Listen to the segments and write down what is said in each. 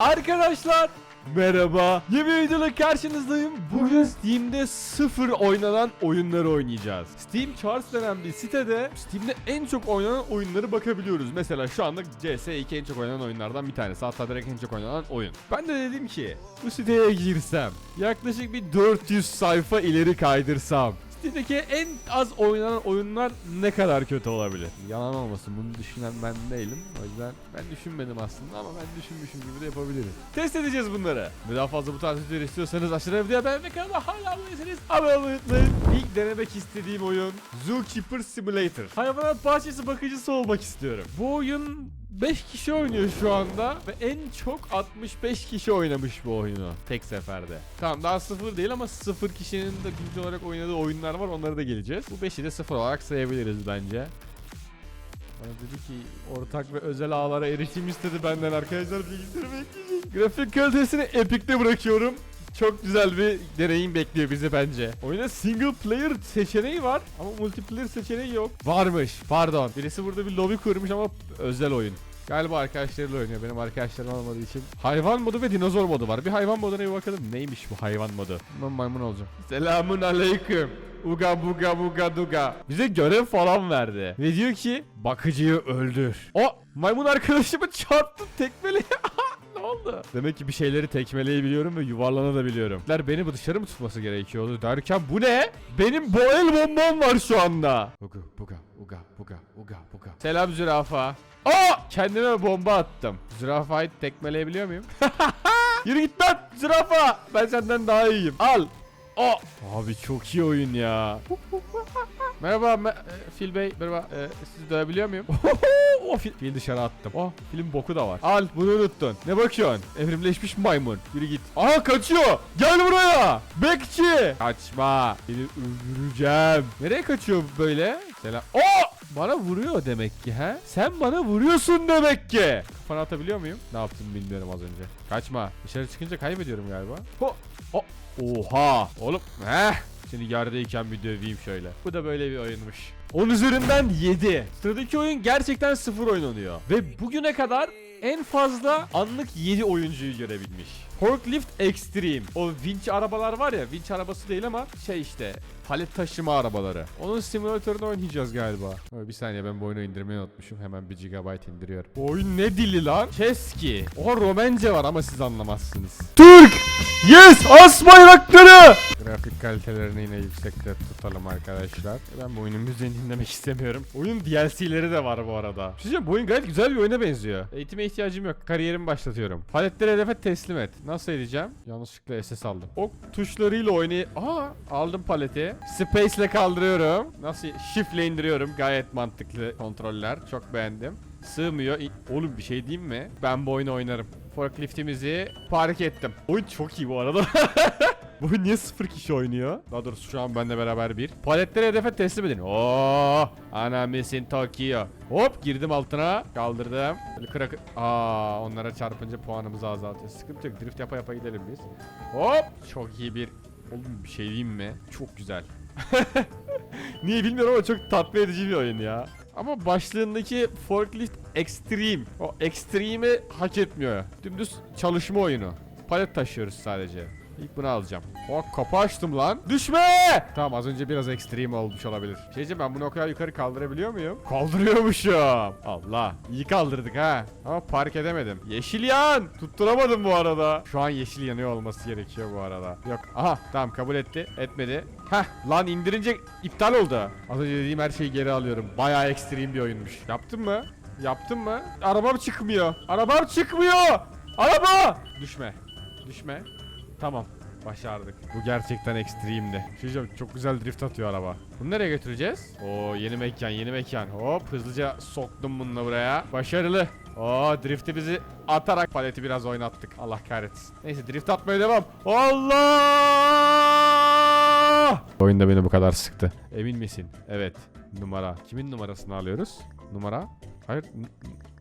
Arkadaşlar merhaba. Yeni bir videoda karşınızdayım. Bugün Steam'de sıfır oynanan oyunları oynayacağız. Steam Charts denen bir sitede Steam'de en çok oynanan oyunları bakabiliyoruz. Mesela şu anda CS2 en çok oynanan oyunlardan bir tanesi. Hatta direkt en çok oynanan oyun. Ben de dedim ki bu siteye girsem yaklaşık bir 400 sayfa ileri kaydırsam Steam'deki en az oynanan oyunlar ne kadar kötü olabilir? Yalan olmasın bunu düşünen ben değilim. O yüzden ben düşünmedim aslında ama ben düşünmüşüm gibi de yapabilirim. Test edeceğiz bunları. Ve daha fazla bu tarz videolar istiyorsanız aşağıya videoya beğen ve kanalıma hala abone değilseniz abone olmayı unutmayın. İlk denemek istediğim oyun Zookeeper Simulator. Hayvanat bahçesi bakıcısı olmak istiyorum. Bu oyun 5 kişi oynuyor şu anda ve en çok 65 kişi oynamış bu oyunu tek seferde. Tamam daha sıfır değil ama sıfır kişinin de güncel olarak oynadığı oyunlar var onlara da geleceğiz. Bu 5'i de sıfır olarak sayabiliriz bence. Bana dedi ki ortak ve özel ağlara erişim istedi benden arkadaşlar bilgisayarı bekleyecek. Grafik kalitesini epikte bırakıyorum. Çok güzel bir deneyim bekliyor bizi bence. Oyunda single player seçeneği var ama multiplayer seçeneği yok. Varmış pardon. Birisi burada bir lobi kurmuş ama özel oyun. Galiba arkadaşlarıyla oynuyor. Benim arkadaşlarım olmadığı için. Hayvan modu ve dinozor modu var. Bir hayvan moduna bir bakalım. Neymiş bu hayvan modu? Ben maymun olacağım. Selamun aleyküm. Uga buga buga duga. Bize görev falan verdi. Ve diyor ki bakıcıyı öldür. O maymun arkadaşımı çarptı tekmeli. oldu? Demek ki bir şeyleri tekmeleyebiliyorum ve yuvarlanabiliyorum. Beni bu dışarı mı tutması gerekiyordu derken bu ne? Benim boel bombam var şu anda. Uga buga uga buga uga buga. Selam zürafa. Aa! Kendime bomba attım. Zürafayı tekmeleyebiliyor muyum? Yürü git lan zürafa. Ben senden daha iyiyim. Al. Aa! Abi çok iyi oyun ya. Merhaba me- e, Fil Bey. Merhaba. E, sizi dövebiliyor muyum? o fil, fil dışarı attım. Oh film boku da var. Al bunu unuttun. Ne bakıyorsun? Evrimleşmiş maymun. Yürü git. Aa kaçıyor. Gel buraya. Bekçi. Kaçma. Seni öldüreceğim. Nereye kaçıyor böyle? Selam. O bana vuruyor demek ki ha? Sen bana vuruyorsun demek ki. Kafana atabiliyor muyum? Ne yaptım bilmiyorum az önce. Kaçma. Dışarı çıkınca kaybediyorum galiba. Ho. O. Oha. Oğlum. Heh. Seni yerdeyken bir döveyim şöyle. Bu da böyle bir oyunmuş. 10 üzerinden 7. Sıradaki oyun gerçekten sıfır oynanıyor. Ve bugüne kadar en fazla anlık 7 oyuncuyu görebilmiş. Forklift Extreme. O vinç arabalar var ya, vinç arabası değil ama şey işte palet taşıma arabaları. Onun simülatörünü oynayacağız galiba. Bir saniye ben bu oyunu indirmeyi unutmuşum. Hemen 1 GB indiriyorum. Bu oyun ne dili lan? Çeski. Oha Romence var ama siz anlamazsınız. Türk! Yes! As bayrakları! Grafik kalitelerini yine yüksekte tutalım arkadaşlar. Ben bu oyunun müziğini dinlemek istemiyorum. Oyunun DLC'leri de var bu arada. Bir şey bu oyun gayet güzel bir oyuna benziyor. Eğitime ihtiyacım yok. Kariyerimi başlatıyorum. Paletleri hedefe teslim et. Nasıl edeceğim? Yanlışlıkla SS aldım. Ok tuşlarıyla oynay... Aa aldım paleti. Space ile kaldırıyorum. Nasıl? Shift ile indiriyorum. Gayet mantıklı kontroller. Çok beğendim. Sığmıyor. Oğlum bir şey diyeyim mi? Ben bu oyunu oynarım. Forkliftimizi park ettim. Oyun çok iyi bu arada. bu niye sıfır kişi oynuyor? Daha doğrusu şu an benimle beraber bir. Paletleri hedefe teslim edin. Oo, ana misin Tokyo. Hop girdim altına. Kaldırdım. Böyle kırak... Aa, onlara çarpınca puanımızı azaltıyor. Sıkıntı yok. Drift yapa yapa gidelim biz. Hop. Çok iyi bir... Oğlum bir şey diyeyim mi? Çok güzel. Niye bilmiyorum ama çok tatmin edici bir oyun ya. Ama başlığındaki Forklift Extreme. O Extreme'i hak etmiyor. Dümdüz çalışma oyunu. Palet taşıyoruz sadece. İlk bunu alacağım. Oh kapı açtım lan. Düşme! Tamam az önce biraz extreme olmuş olabilir. Şey diyeceğim ben bunu o kadar yukarı kaldırabiliyor muyum? Kaldırıyormuşum. Allah. İyi kaldırdık ha. Ama park edemedim. Yeşil yan. Tutturamadım bu arada. Şu an yeşil yanıyor olması gerekiyor bu arada. Yok. Aha tamam kabul etti. Etmedi. Heh lan indirince iptal oldu. Az önce dediğim her şeyi geri alıyorum. Bayağı ekstrem bir oyunmuş. Yaptın mı? Yaptın mı? Arabam çıkmıyor. Arabam çıkmıyor. Araba! Düşme. Düşme. Tamam. Başardık. Bu gerçekten ekstremdi. Diyeceğim, çok güzel drift atıyor araba. Bunu nereye götüreceğiz? Oo yeni mekan yeni mekan. Hop hızlıca soktum bununla buraya. Başarılı. Oo drifti bizi atarak paleti biraz oynattık. Allah kahretsin. Neyse drift atmaya devam. Allah! Oyun da beni bu kadar sıktı. Emin misin? Evet. Numara. Kimin numarasını alıyoruz? Numara? Hayır.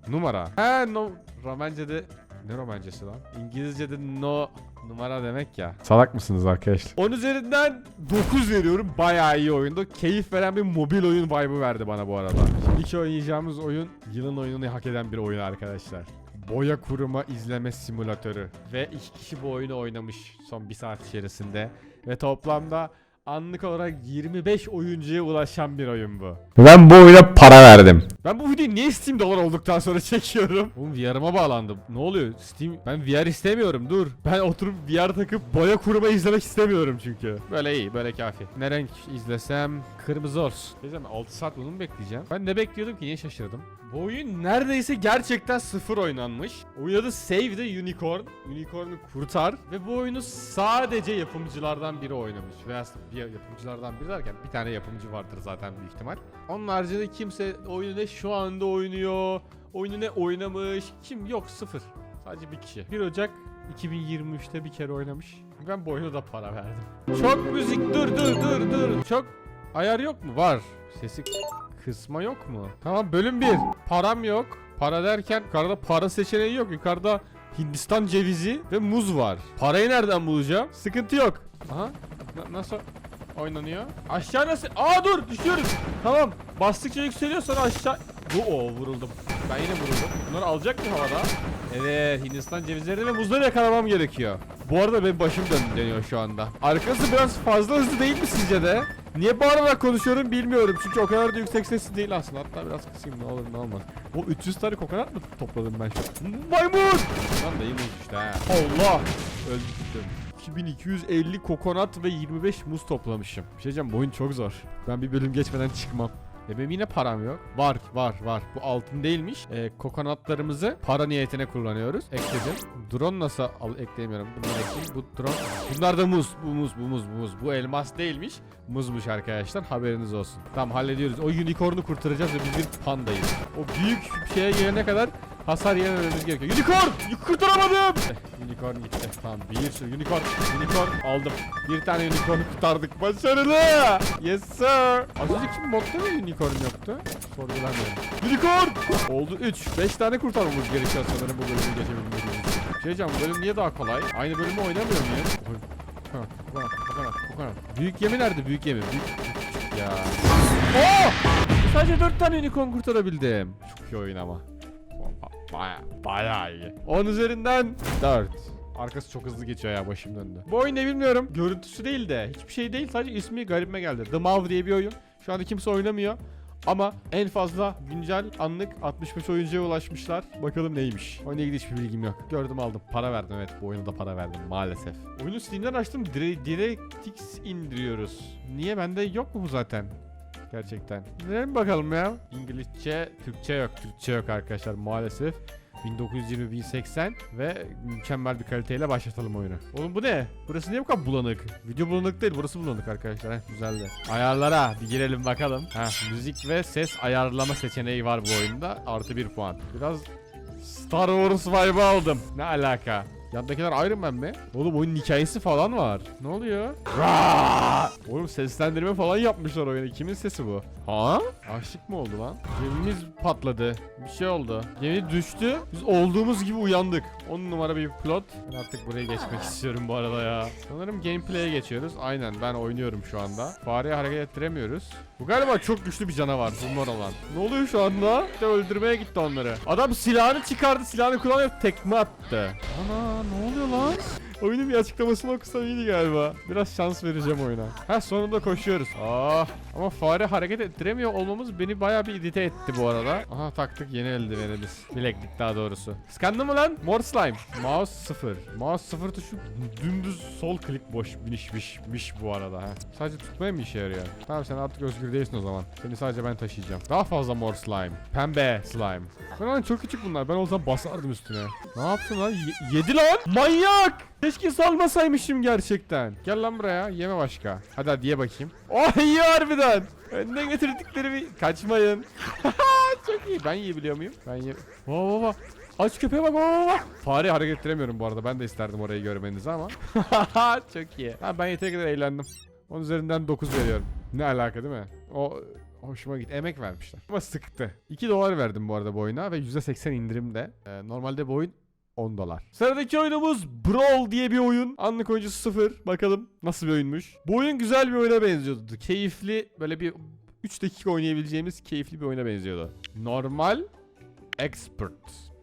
numara. He no. Romence'de ne romancesi lan? İngilizce'de no numara demek ya. Salak mısınız arkadaşlar? 10 üzerinden 9 veriyorum. Bayağı iyi oyundu. Keyif veren bir mobil oyun vibe'ı verdi bana bu arada. Şimdiki oynayacağımız oyun yılın oyununu hak eden bir oyun arkadaşlar. Boya kuruma izleme simülatörü. Ve iki kişi bu oyunu oynamış son bir saat içerisinde. Ve toplamda anlık olarak 25 oyuncuya ulaşan bir oyun bu. Ben bu oyuna para verdim. Ben bu videoyu niye Steam dolar olduktan sonra çekiyorum? Oğlum VR'ıma bağlandım. Ne oluyor? Steam ben VR istemiyorum dur. Ben oturup VR takıp boya kuruma izlemek istemiyorum çünkü. Böyle iyi böyle kafi. Ne renk izlesem kırmızı olsun. Diyeceğim 6 saat bunu mu bekleyeceğim? Ben ne bekliyordum ki niye şaşırdım? Bu oyun neredeyse gerçekten sıfır oynanmış. Oyun adı Save the Unicorn. Unicorn'u kurtar. Ve bu oyunu sadece yapımcılardan biri oynamış. Veya bir yapımcılardan biri derken bir tane yapımcı vardır zaten büyük ihtimal. Onun haricinde kimse oyunu ne şu anda oynuyor, oyunu ne oynamış, kim yok sıfır. Sadece bir kişi. 1 Ocak 2023'te bir kere oynamış. Ben bu oyuna da para verdim. Çok müzik dur dur dur dur. Çok ayar yok mu? Var. Sesi kısma yok mu? Tamam bölüm 1. Param yok. Para derken yukarıda para seçeneği yok. Yukarıda Hindistan cevizi ve muz var. Parayı nereden bulacağım? Sıkıntı yok. Aha. Na- nasıl oynanıyor? Aşağı nasıl? Aa dur düşüyoruz. Tamam. Bastıkça yükseliyor sonra aşağı. Bu o vuruldum. Ben yine vuruldum. Bunları alacak mı havada? Evet Hindistan cevizlerini ve muzları yakalamam gerekiyor. Bu arada benim başım dön dönüyor şu anda. Arkası biraz fazla hızlı değil mi sizce de? Niye bağırarak konuşuyorum bilmiyorum. Çünkü o kadar da yüksek sesli değil aslında. Hatta biraz kısayım ne olur ne olmaz. O 300 tane kokonat mı topladım ben an? Maymun! Lan da iyiymiş işte ha. Allah! Öldüm. 2250 kokonat ve 25 muz toplamışım. Bir şey diyeceğim bu oyun çok zor. Ben bir bölüm geçmeden çıkmam. E benim yine param yok. Var var var. Bu altın değilmiş. E, kokonatlarımızı para niyetine kullanıyoruz. Ekledim. Drone nasıl al ekleyemiyorum. Bunu ekleyeyim. Bu drone. Bunlar da muz. Bu muz bu muz bu muz. Bu elmas değilmiş. Muzmuş arkadaşlar. Haberiniz olsun. Tamam hallediyoruz. O unicorn'u kurtaracağız ve biz bir pandayız. O büyük şeye gelene kadar hasar yemememiz gerekiyor. Unicorn! Kurtaramadım! Unicorn gitti. Tamam bir sürü unicorn. Unicorn aldım. Bir tane unicorn kurtardık. Başarılı! Yes sir! Az önceki modda da unicorn yoktu. Sorgulamıyorum. Unicorn! Oldu 3. 5 tane kurtarmamız gerekiyor sanırım bu bölümü geçebilmemiz için. Şey diyeceğim bu bölüm niye daha kolay? Aynı bölümü oynamıyor muyum? Oy. Kokonat, kokonat, kokonat, kokonat. Büyük gemi nerede? Büyük gemi. Büyük, ya. Oo! Sadece 4 tane unicorn kurtarabildim. Çok iyi oyun ama. Baya baya iyi. 10 üzerinden 4. Arkası çok hızlı geçiyor ya başım döndü. Bu oyun ne bilmiyorum. Görüntüsü değil de hiçbir şey değil. Sadece ismi garibime geldi. The Mav diye bir oyun. Şu anda kimse oynamıyor. Ama en fazla güncel anlık 65 oyuncuya ulaşmışlar. Bakalım neymiş. Oyuna ilgili hiçbir bilgim yok. Gördüm aldım. Para verdim evet. Bu oyuna da para verdim maalesef. Oyunu Steam'den açtım. Dire DirectX indiriyoruz. Niye? Bende yok mu bu zaten? Gerçekten. Gidelim bakalım ya. İngilizce, Türkçe yok. Türkçe yok arkadaşlar maalesef. 1920 1080 ve mükemmel bir kaliteyle başlatalım oyunu. Oğlum bu ne? Burası niye bu kadar bulanık? Video bulanık değil, burası bulanık arkadaşlar. Heh, güzeldi. Ayarlara bir girelim bakalım. Heh, müzik ve ses ayarlama seçeneği var bu oyunda. Artı bir puan. Biraz Star Wars vibe aldım. Ne alaka? Yandakiler Iron Man mi? Oğlum oyunun hikayesi falan var. Ne oluyor? Oğlum seslendirme falan yapmışlar oyuna. Kimin sesi bu? Ha? Aşık mı oldu lan? Gemimiz patladı. Bir şey oldu. Gemi düştü. Biz olduğumuz gibi uyandık. 10 numara bir plot. Ben artık buraya geçmek istiyorum bu arada ya. Sanırım gameplay'e geçiyoruz. Aynen ben oynuyorum şu anda. Fareyi hareket ettiremiyoruz. Bu galiba çok güçlü bir canavar. Bunlar olan. Ne oluyor şu anda? İşte öldürmeye gitti onları. Adam silahını çıkardı. Silahını kullanıp tekme attı. Ana ne oluyor lan? Oyunun bir açıklamasını okusam iyiydi galiba. Biraz şans vereceğim oyuna. Ha sonunda koşuyoruz. Ah ama fare hareket ettiremiyor olmamız beni bayağı bir irite etti bu arada. Aha taktık yeni eldivenimiz. Bileklik daha doğrusu. Kıskandın mı lan? Mor slime. Mouse 0. Mouse 0 tuşu dümdüz sol klik boş binişmişmiş bu arada ha. Sadece tutmaya mı işe yarıyor? Tamam sen artık özgür değilsin o zaman. Seni sadece ben taşıyacağım. Daha fazla mor slime. Pembe slime. Lan çok küçük bunlar. Ben o zaman basardım üstüne. Ne yaptın lan? Ye- yedi lan! Manyak! Keşke salmasaymışım gerçekten. Gel lan buraya. Yeme başka. Hadi hadi ye bakayım. Oh iyi harbiden. Önden getirdiklerimi kaçmayın. Çok iyi. Ben yiyebiliyor muyum? Ben ye... Vaa vaa. Aç köpeğe bak vaa vaa. Fare hareket ettiremiyorum bu arada. Ben de isterdim orayı görmenizi ama. Çok iyi. Ha, ben yeteri kadar eğlendim. 10 üzerinden 9 veriyorum. Ne alaka değil mi? O hoşuma gitti. Emek vermişler. Ama sıktı. 2 dolar verdim bu arada bu oyuna ve %80 indirimde. Ee, normalde bu oyun 10 dolar. Sıradaki oyunumuz Brawl diye bir oyun. Anlık oyuncusu 0. Bakalım nasıl bir oyunmuş. Bu oyun güzel bir oyuna benziyordu. Keyifli böyle bir 3 dakika oynayabileceğimiz keyifli bir oyuna benziyordu. Normal Expert.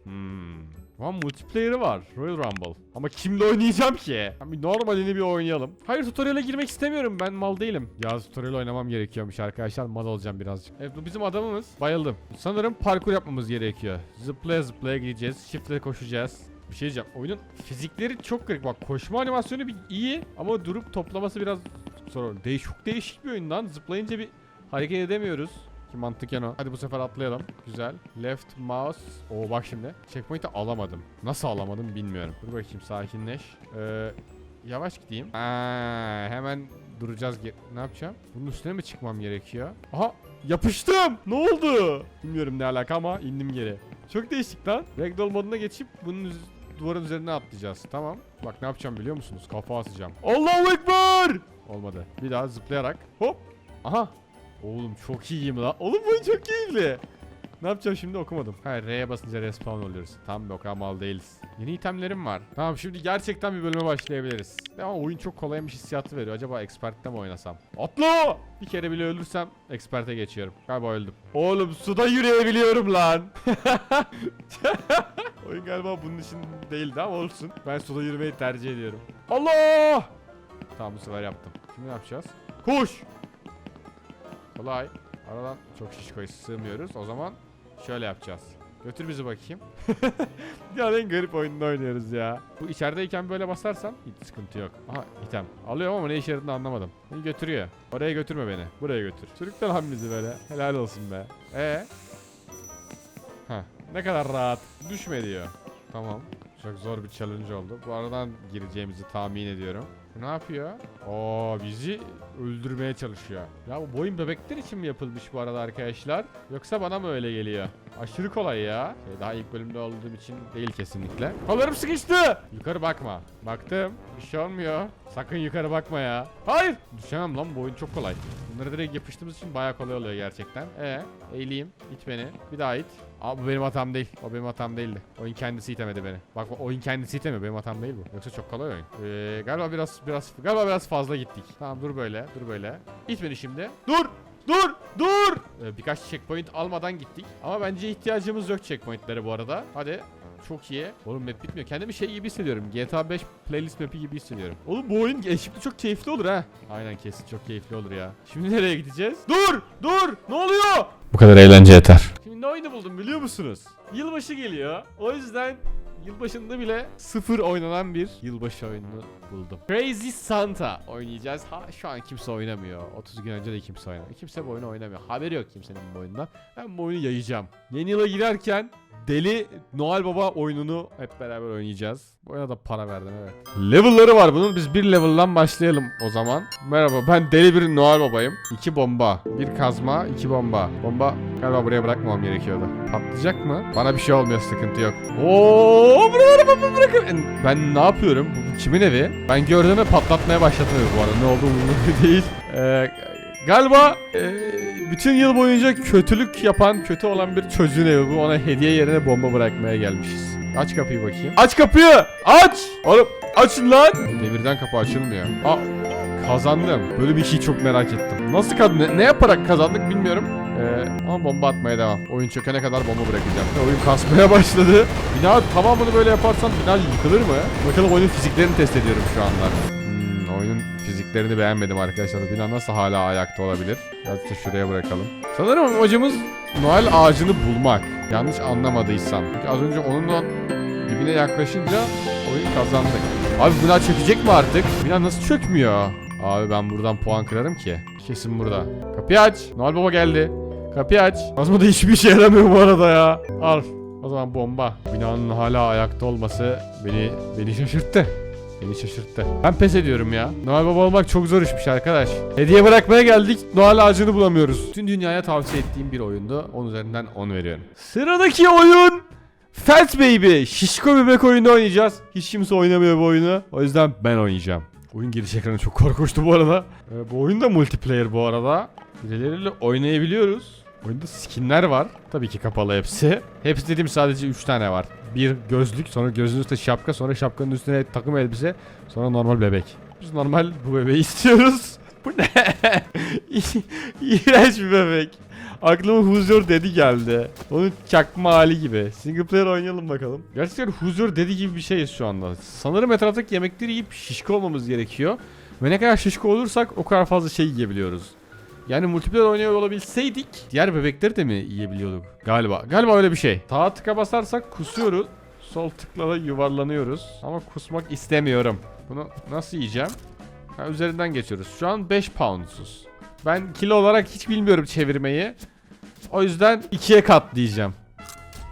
Hmm. Ama multiplayer'ı var. Royal Rumble. Ama kimle oynayacağım ki? Bir normalini bir oynayalım. Hayır tutorial'e girmek istemiyorum. Ben mal değilim. Ya tutorial oynamam gerekiyormuş arkadaşlar. Mal olacağım birazcık. Evet bu bizim adamımız. Bayıldım. Sanırım parkur yapmamız gerekiyor. Zıplaya zıplaya gideceğiz. Shift'le koşacağız. Bir şey diyeceğim. Oyunun fizikleri çok garip. Bak koşma animasyonu bir iyi ama durup toplaması biraz zor. Değiş, çok değişik bir oyundan. Zıplayınca bir hareket edemiyoruz. Ki mantıken o. Hadi bu sefer atlayalım. Güzel. Left mouse. Oo bak şimdi. Checkpoint'i alamadım. Nasıl alamadım bilmiyorum. Dur bakayım sakinleş. Ee, yavaş gideyim. Aa, hemen duracağız. Ne yapacağım? Bunun üstüne mi çıkmam gerekiyor? Aha yapıştım. Ne oldu? Bilmiyorum ne alaka ama indim geri. Çok değişik lan. Ragdoll moduna geçip bunun duvarın üzerine atlayacağız. Tamam. Bak ne yapacağım biliyor musunuz? Kafa atacağım. Allahu Ekber! Olmadı. Bir daha zıplayarak. Hop. Aha. Oğlum çok iyiyim la. Oğlum bu oyun çok keyifli. Ne yapacağım şimdi okumadım. Ha R'ye basınca respawn oluyoruz. Tam o kadar mal değiliz. Yeni itemlerim var. Tamam şimdi gerçekten bir bölüme başlayabiliriz. Ama oyun çok kolaymış hissiyatı veriyor. Acaba expert'te mi oynasam? Atla! Bir kere bile ölürsem expert'e geçiyorum. Galiba öldüm. Oğlum suda yürüyebiliyorum lan. oyun galiba bunun için değildi ama olsun. Ben suda yürümeyi tercih ediyorum. Allah! Tamam bu sefer yaptım. Şimdi ne yapacağız? Koş! Kolay. Aradan çok şişkoya sığmıyoruz. O zaman şöyle yapacağız. Götür bizi bakayım. ya en garip oyununu oynuyoruz ya. Bu içerideyken böyle basarsam hiç sıkıntı yok. Aha item. Alıyorum ama ne işe yaradığını anlamadım. Beni götürüyor. Oraya götürme beni. Buraya götür. Sürükle lan bizi böyle. Helal olsun be. Ee? Ha. Ne kadar rahat. Düşme diyor. Tamam. Çok zor bir challenge oldu. Bu aradan gireceğimizi tahmin ediyorum. Bu ne yapıyor? Oo bizi öldürmeye çalışıyor. Ya bu boyun bebekler için mi yapılmış bu arada arkadaşlar? Yoksa bana mı öyle geliyor? Aşırı kolay ya. Şey, daha ilk bölümde olduğum için değil kesinlikle. Kollarım sıkıştı. Yukarı bakma. Baktım. Bir şey olmuyor. Sakın yukarı bakma ya. Hayır. Düşemem lan bu oyun çok kolay. Bunları direkt yapıştığımız için bayağı kolay oluyor gerçekten. E eğileyim. İt beni. Bir daha it. Aa bu benim hatam değil. O benim hatam değildi. Oyun kendisi itemedi beni. Bak oyun kendisi itemiyor. Benim hatam değil bu. Yoksa çok kolay oyun. Ee, galiba biraz biraz galiba biraz fazla gittik. Tamam dur böyle. Dur böyle. İt beni şimdi. Dur. Dur! Dur! Ee, birkaç checkpoint almadan gittik. Ama bence ihtiyacımız yok checkpointlere bu arada. Hadi. Çok iyi. Oğlum map bitmiyor. Kendimi şey gibi hissediyorum. GTA 5 playlist map'i gibi hissediyorum. Oğlum bu oyun e, şimdi çok keyifli olur ha. Aynen kesin çok keyifli olur ya. Şimdi nereye gideceğiz? Dur! Dur! Ne oluyor? Bu kadar eğlence yeter. Ne oyunu buldum biliyor musunuz? Yılbaşı geliyor. O yüzden yılbaşında bile sıfır oynanan bir yılbaşı oyununu buldum. Crazy Santa oynayacağız. Ha şu an kimse oynamıyor. 30 gün önce de kimse oynamıyor. Kimse bu oyunu oynamıyor. Haberi yok kimsenin bu oyundan. Ben bu oyunu yayacağım. Yeni yıla girerken Deli Noel Baba oyununu hep beraber oynayacağız. Bu oyuna da para verdim evet. Level'ları var bunun. Biz bir level'dan başlayalım o zaman. Merhaba ben deli bir Noel Baba'yım. İki bomba. Bir kazma, iki bomba. Bomba galiba buraya bırakmamam gerekiyordu. Patlayacak mı? Bana bir şey olmuyor sıkıntı yok. Oo buraları baba bırakın. Ben ne yapıyorum? Bu, kimin evi? Ben gördüğümde patlatmaya evi bu arada. Ne olduğu umurumda değil. Ee, galiba ee, bütün yıl boyunca kötülük yapan, kötü olan bir çocuğun evi bu. Ona hediye yerine bomba bırakmaya gelmişiz. Aç kapıyı bakayım. Aç kapıyı! Aç! Oğlum açın lan! Demirden kapı açılmıyor. Aa kazandım. Böyle bir şey çok merak ettim. Nasıl kazandık? Ne, ne yaparak kazandık bilmiyorum. Ee, ama bomba atmaya devam. Oyun çökene kadar bomba bırakacağım. Oyun kasmaya başladı. Bina tamamını böyle yaparsan bina yıkılır mı? Bakalım oyunun fiziklerini test ediyorum şu anlar. Fiziklerini beğenmedim arkadaşlar. Bina nasıl hala ayakta olabilir? Biraz da şuraya bırakalım. Sanırım amacımız Noel ağacını bulmak. Yanlış anlamadıysam. Çünkü az önce onunla dibine yaklaşınca oyun kazandık. Abi bina çökecek mi artık? Bina nasıl çökmüyor? Abi ben buradan puan kırarım ki. Kesin burada. Kapıyı aç. Noel Baba geldi. Kapıyı aç. Kazma da hiçbir işe yaramıyor bu arada ya. Al. O zaman bomba. Binanın hala ayakta olması beni beni şaşırttı. Beni şaşırttı. Ben pes ediyorum ya. Noel Baba olmak çok zor işmiş arkadaş. Hediye bırakmaya geldik. Noel ağacını bulamıyoruz. Tüm dünyaya tavsiye ettiğim bir oyundu. 10 üzerinden 10 veriyorum. Sıradaki oyun Fat Baby. Şişko bebek oyunu oynayacağız. Hiç kimse oynamıyor bu oyunu. O yüzden ben oynayacağım. Oyun giriş ekranı çok korkunçtu bu arada. Ee, bu oyun da multiplayer bu arada. Birileriyle oynayabiliyoruz. Oyunda skinler var. Tabii ki kapalı hepsi. Hepsi dediğim sadece 3 tane var. Bir gözlük, sonra gözlüğün üstüne şapka, sonra şapkanın üstüne takım elbise, sonra normal bebek. Biz normal bu bebeği istiyoruz. Bu ne? İğrenç bir bebek. Aklıma Your Daddy geldi. Onun çakma hali gibi. Single player oynayalım bakalım. Gerçekten Your Daddy gibi bir şeyiz şu anda. Sanırım etraftaki yemekleri yiyip şişko olmamız gerekiyor. Ve ne kadar şişko olursak o kadar fazla şey yiyebiliyoruz. Yani multiplayer oynuyor olabilseydik diğer bebekleri de mi yiyebiliyorduk? Galiba. Galiba öyle bir şey. Sağa tıka basarsak kusuyoruz. Sol tıkla da yuvarlanıyoruz. Ama kusmak istemiyorum. Bunu nasıl yiyeceğim? Ha, üzerinden geçiyoruz. Şu an 5 poundsuz. Ben kilo olarak hiç bilmiyorum çevirmeyi. O yüzden ikiye katlayacağım.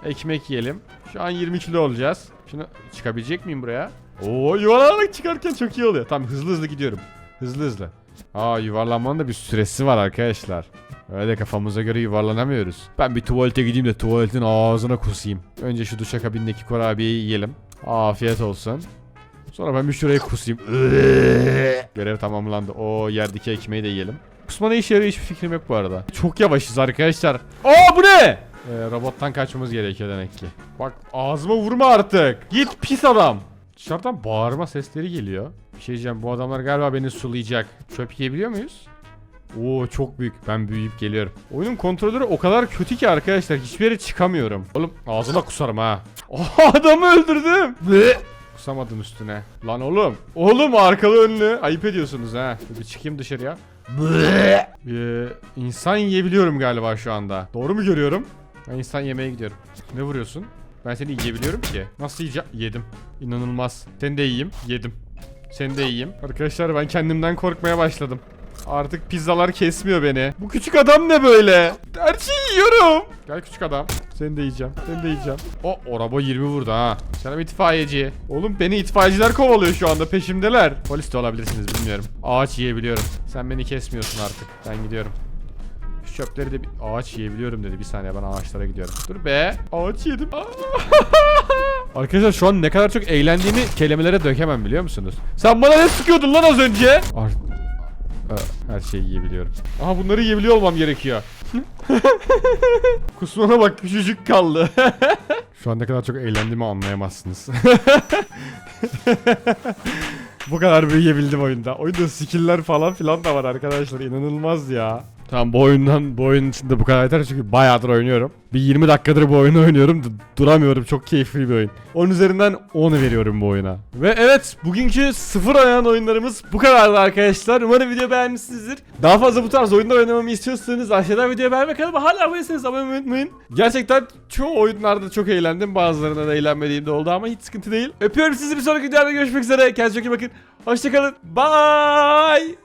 Ekmek yiyelim. Şu an 20 kilo olacağız. Şunu çıkabilecek miyim buraya? Oo yuvarlanarak çıkarken çok iyi oluyor. Tamam hızlı hızlı gidiyorum. Hızlı hızlı. Aa yuvarlanmanın da bir süresi var arkadaşlar. Öyle kafamıza göre yuvarlanamıyoruz. Ben bir tuvalete gideyim de tuvaletin ağzına kusayım. Önce şu duşakabindeki kurabiyeyi yiyelim. Afiyet olsun. Sonra ben bir şuraya kusayım. Görev tamamlandı. O yerdeki ekmeği de yiyelim. Kusma ne işe yarıyor hiçbir fikrim yok bu arada. Çok yavaşız arkadaşlar. Aa bu ne? Ee, robottan kaçmamız gerekiyor demek ki. Bak ağzıma vurma artık. Git pis adam. Dışarıdan bağırma sesleri geliyor. Bir şey diyeceğim bu adamlar galiba beni sulayacak. Çöp yiyebiliyor muyuz? Oo çok büyük. Ben büyüyüp geliyorum. Oyunun kontrolörü o kadar kötü ki arkadaşlar. Hiçbir yere çıkamıyorum. Oğlum ağzına kusarım ha. Oha adamı öldürdüm. Kusamadım üstüne. Lan oğlum. Oğlum arkalı önlü. Ayıp ediyorsunuz ha. Bir çıkayım dışarıya. Ee, insan yiyebiliyorum galiba şu anda. Doğru mu görüyorum? Ben insan yemeye gidiyorum. Ne vuruyorsun? Ben seni yiyebiliyorum ki. Nasıl yiyeceğim? Yedim. İnanılmaz. Seni de yiyeyim. Yedim. Seni de yiyeyim. Arkadaşlar ben kendimden korkmaya başladım. Artık pizzalar kesmiyor beni. Bu küçük adam ne böyle? Her şeyi yiyorum. Gel küçük adam. Seni de yiyeceğim. Seni de yiyeceğim. O araba 20 vurdu ha. Canım itfaiyeci. Oğlum beni itfaiyeciler kovalıyor şu anda peşimdeler. Polis de olabilirsiniz bilmiyorum. Ağaç yiyebiliyorum. Sen beni kesmiyorsun artık. Ben gidiyorum. Şu çöpleri de bir ağaç yiyebiliyorum dedi. Bir saniye ben ağaçlara gidiyorum. Dur be. Ağaç yedim. Arkadaşlar şu an ne kadar çok eğlendiğimi kelimelere dökemem biliyor musunuz? Sen bana ne sıkıyordun lan az önce? Ar- her şeyi yiyebiliyorum. Aha bunları yiyebiliyor olmam gerekiyor. Kusmana bak küçücük kaldı. Şu an ne kadar çok eğlendiğimi anlayamazsınız. Bu kadar büyüyebildim oyunda. Oyunda skill'ler falan filan da var arkadaşlar. İnanılmaz ya. Tamam bu oyundan bu oyun içinde bu kadar yeter çünkü bayağıdır oynuyorum. Bir 20 dakikadır bu oyunu oynuyorum. D- duramıyorum. Çok keyifli bir oyun. 10 üzerinden 10 veriyorum bu oyuna. Ve evet bugünkü sıfır oynayan oyunlarımız bu kadardı arkadaşlar. Umarım video beğenmişsinizdir. Daha fazla bu tarz oyunlar oynamamı istiyorsanız aşağıdan videoya beğenmeyi kanalıma hala abone değilseniz abone olmayı unutmayın. Gerçekten çoğu oyunlarda çok eğlendim. Bazılarında da eğlenmediğim de oldu ama hiç sıkıntı değil. Öpüyorum sizi bir sonraki videoda görüşmek üzere. Kendinize çok iyi bakın. Hoşçakalın. Bye.